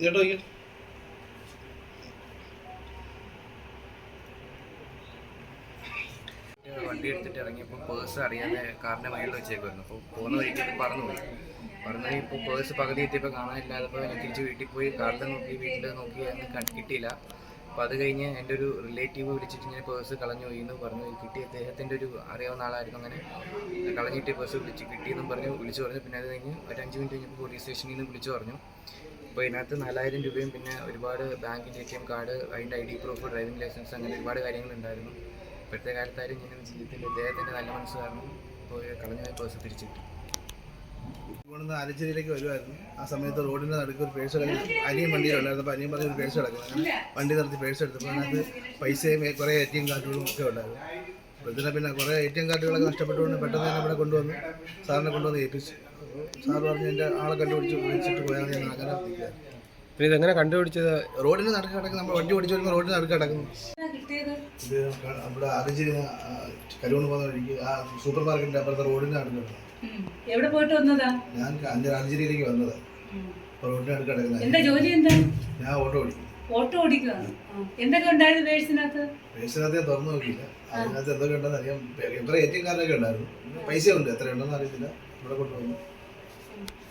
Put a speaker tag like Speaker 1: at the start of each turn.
Speaker 1: ഇങ്ങോട്ട്
Speaker 2: വണ്ടി എടുത്തിട്ട് ഇറങ്ങിയപ്പോൾ പേഴ്സ് അറിയാതെ കാറിന്റെ വയലിൽ വെച്ചേക്കുമായിരുന്നു അപ്പോൾ പോകുന്ന വഴിക്ക് പറന്നുപോയി പറഞ്ഞ ഇപ്പോൾ പേഴ്സ് പകുതി എത്തിയപ്പോൾ കാണാനില്ലാതപ്പോൾ ഞാൻ തിരിച്ച് വീട്ടിൽ പോയി കാറിൽ നോക്കി വീട്ടിൽ നോക്കി അന്ന് കിട്ടിയില്ല. അപ്പോൾ അത് കഴിഞ്ഞ് എന്റെ ഒരു റിലേറ്റീവ് വിളിച്ചിട്ട് ഇങ്ങനെ പേഴ്സ് കളഞ്ഞു പോയി എന്ന് പറഞ്ഞു. കിട്ടി അദ്ദേഹത്തിന്റെ ഒരു അറിയാവുന്ന ആളായിരുന്നു അങ്ങനെ. കളഞ്ഞിട്ട് പേഴ്സ് വിളിച്ച് കിട്ടിയെന്നും പറഞ്ഞു. വിളിച്ചു പറഞ്ഞു പിന്നെ അത് കഴിഞ്ഞ് ഒരു അഞ്ച് മിനിറ്റ് കഴിഞ്ഞപ്പോൾ പോലീസ് സ്റ്റേഷനിൽ നിന്ന് വിളിച്ചു പറഞ്ഞു. അപ്പോൾ ഇതിനകത്ത് നാലായിരം രൂപയും പിന്നെ ഒരുപാട് ബാങ്കിന്റെ എ ടി എം കാർഡ് അതിന്റെ I D proof driving licence അങ്ങനെ ഒരുപാട് കാര്യങ്ങളുണ്ടായിരുന്നു ഇപ്പോഴത്തെ കാലത്തായാലും ഞാൻ ജീവിതത്തിന്റെ ഇദ്ദേഹത്തിന്റെ നല്ല മനസ്സ് കാരണം ഇപ്പോൾ കളഞ്ഞ പേഴ്സ് തിരിച്ചു കിട്ടി.
Speaker 1: ഇവിടുന്ന് ആലച്ചേരിയിലേക്ക് വരുമായിരുന്നു ആ സമയത്ത് റോഡിന്റെ നടുക്ക് ഒരു പേഴ്സ് കിടക്കുന്നു. അനിയും വണ്ടിയിലുണ്ടായിരുന്നു അപ്പോൾ അനിയും ഒരു പേഴ്സ് അങ്ങനെ വണ്ടി നിർത്തി പേഴ്സ് എടുത്തപ്പോൾ അതിനകത്ത് പൈസയും കുറേ എ ടി എം കാർഡുകളും ഒക്കെ ഉണ്ടായിരുന്നു. അപ്പോൾ പിന്നെ കുറേ എ ടി എം കാർഡുകളൊക്കെ നഷ്ടപ്പെട്ടുകൊണ്ട് പെട്ടെന്ന് തന്നെ ഇവിടെ കൊണ്ടുവന്ന്. സാറിനെ കൊണ്ടുവന്ന് ഏൽപ്പിച്ചു. എന്റെ ആളെ കണ്ടുപിടിച്ച് വിളിച്ചിട്ട് പോയാൽ ഞാൻ അങ്ങനെ.
Speaker 3: പിന്നെ ഇതെങ്ങനെ കണ്ടുപിടിച്ചത്?
Speaker 1: റോഡിന് നടക്ക് കിടക്കുന്ന നമ്മൾ വണ്ടി ഓടിച്ചു വരുമ്പോൾ റോഡിന് നടക്ക് കിടക്കുന്നു.
Speaker 4: കിട്ടിയത്.
Speaker 1: ഇത് ക- നമ്മുടെ ആലച്ചേരി കരുവണ് പോകുന്ന വഴിക്ക് ആ സൂപ്പർ മാർക്കറ്റിന്റെ അപ്പുറത്തെ കിടക്കുന്നു.
Speaker 4: എവിടെ പോയിട്ട് വന്നതാ?
Speaker 1: ഞാൻ അഞ്ച് വന്നത്. കിടക്കുന്നത്
Speaker 4: എന്താ ജോലി എന്താ?
Speaker 1: ഞാൻ ഓട്ടോ ഓടിക്കും.
Speaker 4: ഓട്ടോ ഓടിക്കുകയാണ് എന്തൊക്കെ ഉണ്ടായിരുന്നു പേഴ്സിനകത്ത്?
Speaker 1: പേഴ്സിനകത്ത് ഞാൻ തുറന്നു നോക്കിയില്ല. അതിനകത്ത് എന്തൊക്കെ ഉണ്ടെന്ന് അറിയാം എത്ര എ ടി എം കാർഡൊക്കെ ഉണ്ടായിരുന്നു. പൈസ ഉണ്ട്. എത്ര ഉണ്ടെന്ന് അറിയത്തില്ല. ഇവിടെ കൊണ്ടുവന്നു. Thank you.